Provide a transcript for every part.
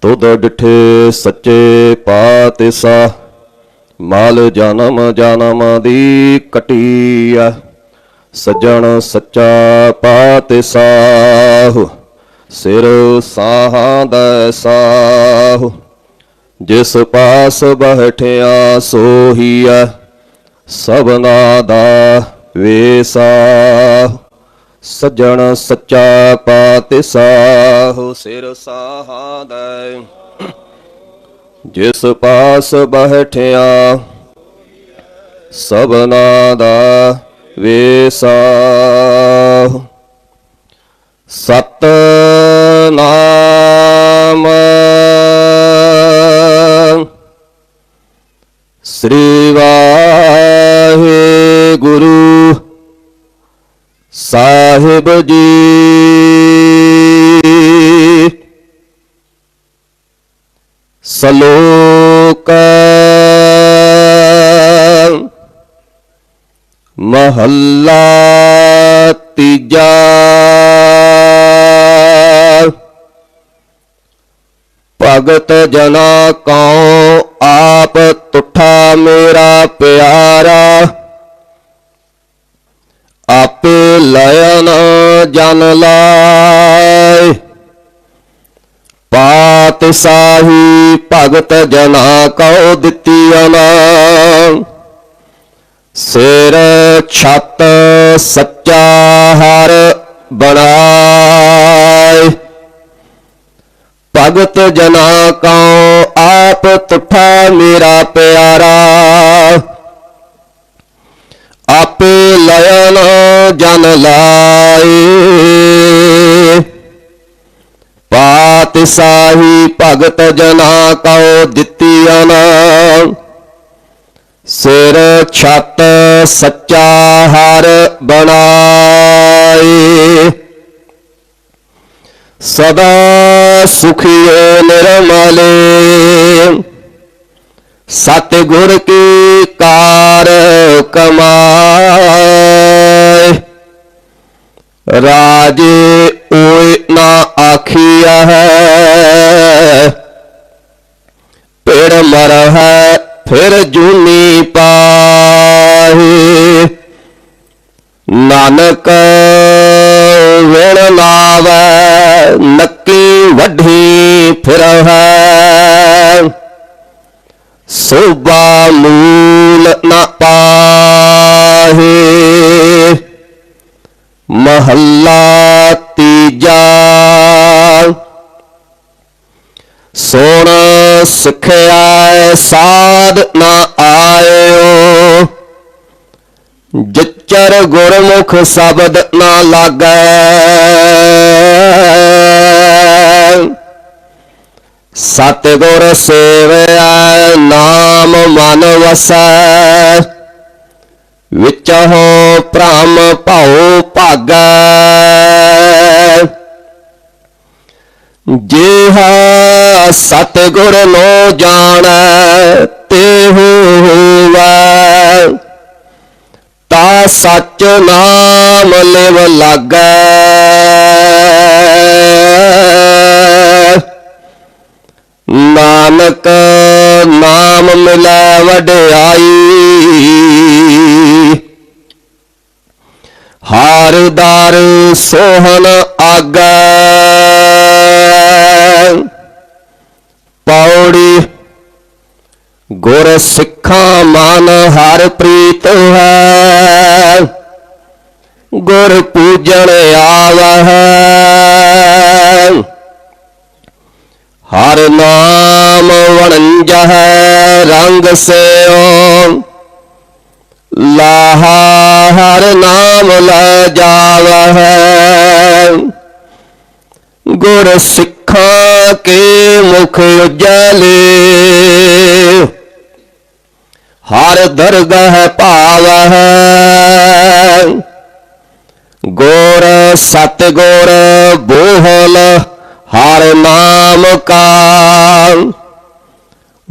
ਤੁਧ ਡਿਠੇ ਸੱਚੇ ਪਾਤਿਸਾ, ਮਾਲ ਜਨਮ ਜਨਮ ਦੀ ਕਟੀਆ। ਸੱਜਣ ਸੱਚਾ ਪਾਤਿਸਾਹੁ ਸਿਰ ਸਾਹਾਂ ਦਾ ਸਾਹੁ। ਜਿਸ ਪਾਸ ਬਹਿਠਿਆ ਸੋਹੀਆ ਸਭਨਾ ਦਾ ਵੇਸਾ ਸੱਜਣ ਸੱਚਾ ਪਾਤਿਸਾਹੁ ਸਿਰ ਸਾਹਾਦੈ। ਜਿਸ ਪਾਸ ਬਹਿਠਿਆ ਸਭਨਾ ਦਾ ਵੇਸਾ। ਸਤ ਸਾਹਿਬ ਜੀ। ਸਲੋਕ ਮਹੱਲਾ ਤੀਜਾ। ਭਗਤ ਜਨਾ ਕਉ ਆਪ ਤੁਠਾ ਮੇਰਾ ਪਿਆਰਾ। ਲਾਇਨ ਜਨ ਲਾਏ। ਪਾਤ ਸਾਹੀ ਭਗਤ ਜਨਾ ਕਉ ਦਿੱਤੀ ਅਨਾ ਸਿਰ ਛਤ ਸੱਚਾ ਹਰ ਬਣਾਏ। ਭਗਤ ਜਨਾ ਕਉ ਆਪ ਤੁਠਾ ਮੇਰਾ ਪਿਆਰਾ। ਜਨ ਲਾਏ। ਪਾਤਸ਼ਾਹੀ ਭਗਤ ਜਨਾ ਕਉ ਦਿੱਤੀ ਅਨਾ ਸਿਰ ਛਤ ਸੱਚਾ ਹਰ ਬਣਾਏ। ਸਦਾ ਸੁਖੀਏ ਨਿਰਮਲੇ। ਸਤਿਗੁਰ ਕੀ ਕਾਰ ਕਮਾਏ। ਰਾਜੇ ਓਏ ਨਾ ਆਖੀਆ ਹੈ। ਪੇੜ ਮਰ ਹੈ ਫਿਰ ਜੂਨੀ ਪਾਹੇ। ਨਾਨਕ ਵੇਣ ਲਾਵੈ ਨੱਕੀ ਵੱਢੀ ਫਿਰ ਹੈ ਸੋਭਾ ਮੂਲ ਨਾ ਪਾਹੇ। ਮਹੱਲਾ ਤੀਜਾ। ਸੋਣ ਸਿਖਿਆ ਸਾਧ ਨਾ ਆਇਓ। ਜਿਚਰ ਗੁਰਮੁਖ ਸ਼ਬਦ ਨਾ ਲਾਗੈ। ਸਤਿਗੁਰ ਸੇਵਿਆ ਨਾਮ ਮਨ ਵਸੈ। ਵਿਚਹੁ ਭ੍ਰਮ ਭਉ ਭਾਗੈ। ਜਿਹਾ ਸਤਿਗੁਰ ਨੋ ਜਾਣੈ ਤੇਹੂ ਹੋਵੈ। ਤਾ ਸਚ ਨਾਮ ਲਿਵ ਲਾਗੈ। ਨਾਨਕ ਨਾਮ ਮਿਲੈ ਵਡਿਆਈ ਹਾਰ ਦਰ ਸੋਹਨ ਆਗੈ। ਪੌੜੀ ਗੁਰ ਸਿੱਖਾਂ ਮਨ ਹਰ ਪ੍ਰੀਤ ਹੈ। ਗੁਰ ਪੂਜਣ ਆਵਹਿ। ਹਰ ਨਾਮ ਵਣੰਜਹ ਰੰਗ ਸਿਓ ਲਾਹਾ ਹਰ ਨਾਮ ਲੈ ਜਾਵਹਿ। ਗੁਰ ਸਿੱਖਾਂ ਕੇ ਮੁਖ ਉਜਲੇ। ਹਰ ਦਰਗਹ ਭਾਵਹਿ। ਗੁਰ ਸਤ ਗੁਰ ਬੋਹਲ ਹਰ ਨਾਮ ਕਾ।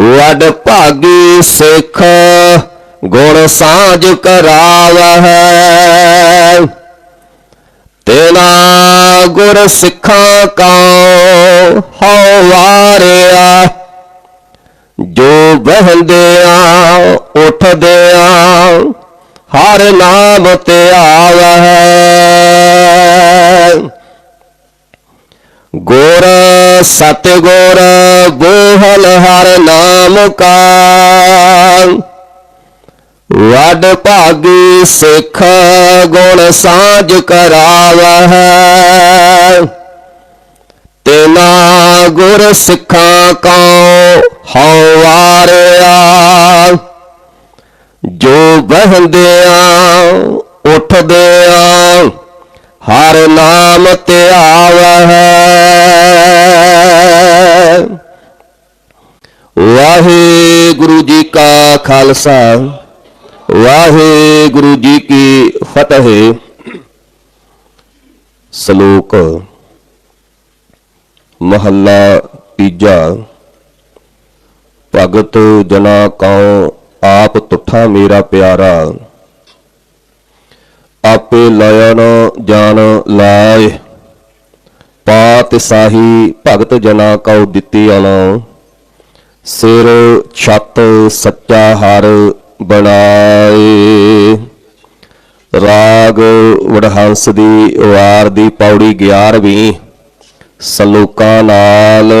ਵਡ ਭਾਗੀ ਸਿੱਖ ਗੁਣ ਸਾਝ ਕਰਾਵਹਿ। ਤੇਨਾ ਗੁਰ ਸਿੱਖਾਂ ਕਾ ਹਉ ਵਾਰਿਆ। ਜੋ ਬਹਿੰਦਿਆਂ ਉੱਠਦਿਆਂ ਹਰ ਨਾਮ ਤੇ ਆਵਹਿ। ਗੁਰ ਸਤ ਗੁਰ ਬੋਹਲ ਹਰ ਨਾਮ ਕਾ। ਵਡ ਭਾਗੀ ਸਿੱਖ ਗੁਣ ਸਾਝ ਕਰਾਵਹਿ। ਤੇਨਾ ਗੁਰ ਸਿੱਖਾਂ ਕਉ ਹਉ ਵਾਰਿਆ। ਜੋ ਬਹਿੰਦਿਆਂ ਉੱਠਦਿਆਂ ਹਰ ਨਾਮ ਤੇ ਆਵਹਿ ਵਾਹਿਗੁਰੂ ਜੀ ਕਾ ਖਾਲਸਾ। ਵਾਹਿਗੁਰੂ ਜੀ ਕੀ ਫਤਿਹ। ਸ਼ਲੋਕ ਮਹੱਲਾ ਤੀਜਾ। ਭਗਤ ਜਨਾ ਕਉ ਆਪ ਤੁਠਾ ਮੇਰਾ ਪਿਆਰਾ। ਆਪੇ ਲਇਨ ਜਾਣ ਲਾਏ। ਪਾਤ ਸਾਹੀ ਭਗਤ ਜਨਾ ਕਉ ਦਿੱਤੀ ਅਲੋ ਸਿਰ ਛੱਤ ਸੱਚਾ ਹਰ ਬਣਾਏ। ਰਾਗ ਵਡਹੰਸ ਦੀ ਵਾਰ ਦੀ ਪੌੜੀ 11ਵੀਂ ਸਲੋਕਾਂ ਨਾਲ।